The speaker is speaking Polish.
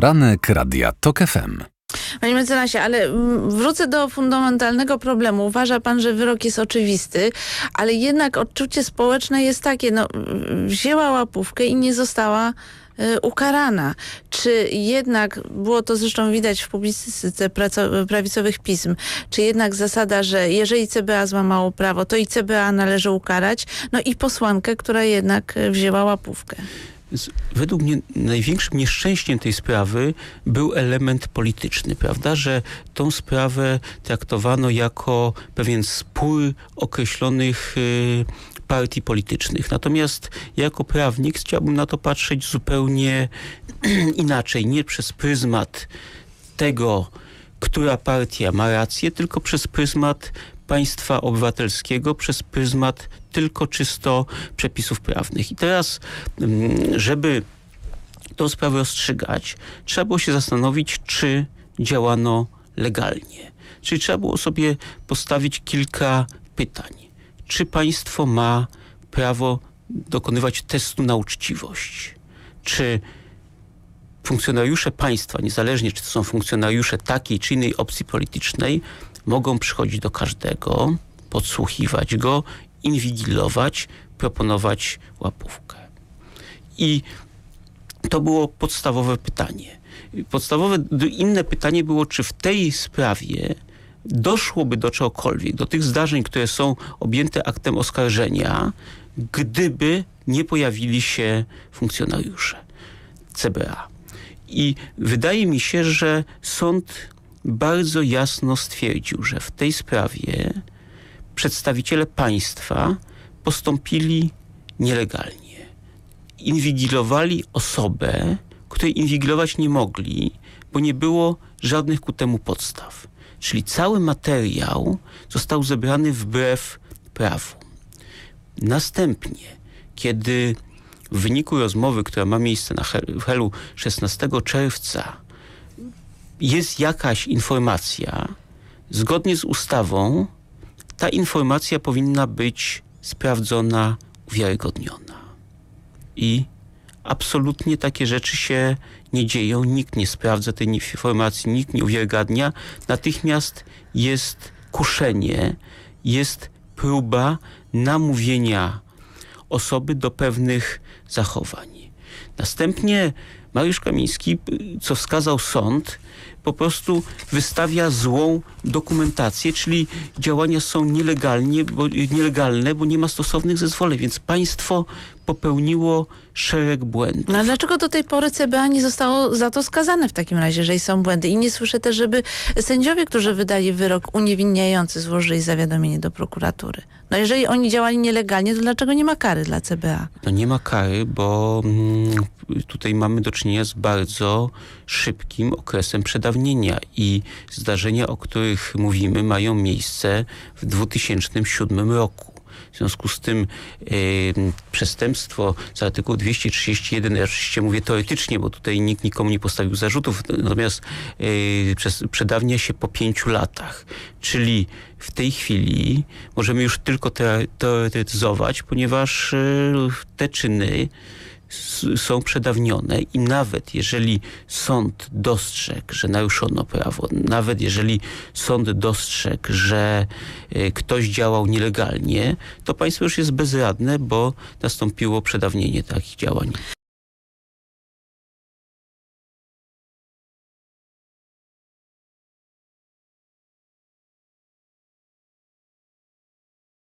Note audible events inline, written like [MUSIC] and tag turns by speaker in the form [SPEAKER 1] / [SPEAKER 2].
[SPEAKER 1] Poranek Radia TOK FM.
[SPEAKER 2] Panie mecenasie, ale mm, wrócę do fundamentalnego problemu. Uważa pan, że wyrok jest oczywisty, ale jednak odczucie społeczne jest takie, no wzięła łapówkę i nie została y, ukarana. Czy jednak, było to zresztą widać w publicystyce prawicowych pism, czy jednak zasada, że jeżeli CBA złamało prawo, to i CBA należy ukarać, no i posłankę, która jednak y, wzięła łapówkę?
[SPEAKER 3] Według mnie największym nieszczęściem tej sprawy był element polityczny, prawda, że tą sprawę traktowano jako pewien spór określonych y, partii politycznych. Natomiast ja jako prawnik chciałbym na to patrzeć zupełnie [CLEARS THROAT] inaczej, nie przez pryzmat tego, która partia ma rację, tylko przez pryzmat państwa obywatelskiego przez pryzmat tylko czysto przepisów prawnych. I teraz, mm, żeby tą sprawę rozstrzygać, trzeba było się zastanowić, czy działano legalnie. Czyli trzeba było sobie postawić kilka pytań. Czy państwo ma prawo dokonywać testu na uczciwość? Czy funkcjonariusze państwa, niezależnie czy to są funkcjonariusze takiej czy innej opcji politycznej, mogą przychodzić do każdego, podsłuchiwać go, inwigilować, proponować łapówkę. I to było podstawowe pytanie. Podstawowe inne pytanie było, czy w tej sprawie doszłoby do czegokolwiek, do tych zdarzeń, które są objęte aktem oskarżenia, gdyby nie pojawili się funkcjonariusze CBA. I wydaje mi się, że sąd bardzo jasno stwierdził, że w tej sprawie przedstawiciele państwa postąpili nielegalnie. Inwigilowali osobę, której inwigilować nie mogli, bo nie było żadnych ku temu podstaw. Czyli cały materiał został zebrany wbrew prawu. Następnie, kiedy w wyniku rozmowy, która ma miejsce na Helu 16 czerwca jest jakaś informacja, zgodnie z ustawą ta informacja powinna być sprawdzona, uwiarygodniona. I absolutnie takie rzeczy się nie dzieją, nikt nie sprawdza tej informacji, nikt nie uwiarygadnia. Natychmiast jest kuszenie, jest próba namówienia osoby do pewnych zachowań. Następnie Mariusz Kamiński, co wskazał sąd, po prostu wystawia złą dokumentację, czyli działania są nielegalnie, bo, nielegalne, bo nie ma stosownych zezwoleń, więc państwo popełniło szereg błędów.
[SPEAKER 2] No a dlaczego do tej pory CBA nie zostało za to skazane w takim razie, jeżeli są błędy? I nie słyszę też, żeby sędziowie, którzy wydali wyrok uniewinniający, złożyli zawiadomienie do prokuratury. No jeżeli oni działali nielegalnie, to dlaczego nie ma kary dla CBA?
[SPEAKER 3] No nie ma kary, bo mm, tutaj mamy do czynienia z bardzo szybkim okresem przedawnienia i zdarzenia, o których mówimy, mają miejsce w 2007 roku. W związku z tym przestępstwo z artykułu 231, ja oczywiście mówię teoretycznie, bo tutaj nikt nikomu nie postawił zarzutów, natomiast y, przedawnia się po pięciu latach. Czyli w tej chwili możemy już tylko teoretyzować, ponieważ y, te czyny są przedawnione i nawet jeżeli sąd dostrzegł, że naruszono prawo, nawet jeżeli sąd dostrzegł, że e, ktoś działał nielegalnie, to państwo już jest bezradne, bo nastąpiło przedawnienie takich działań.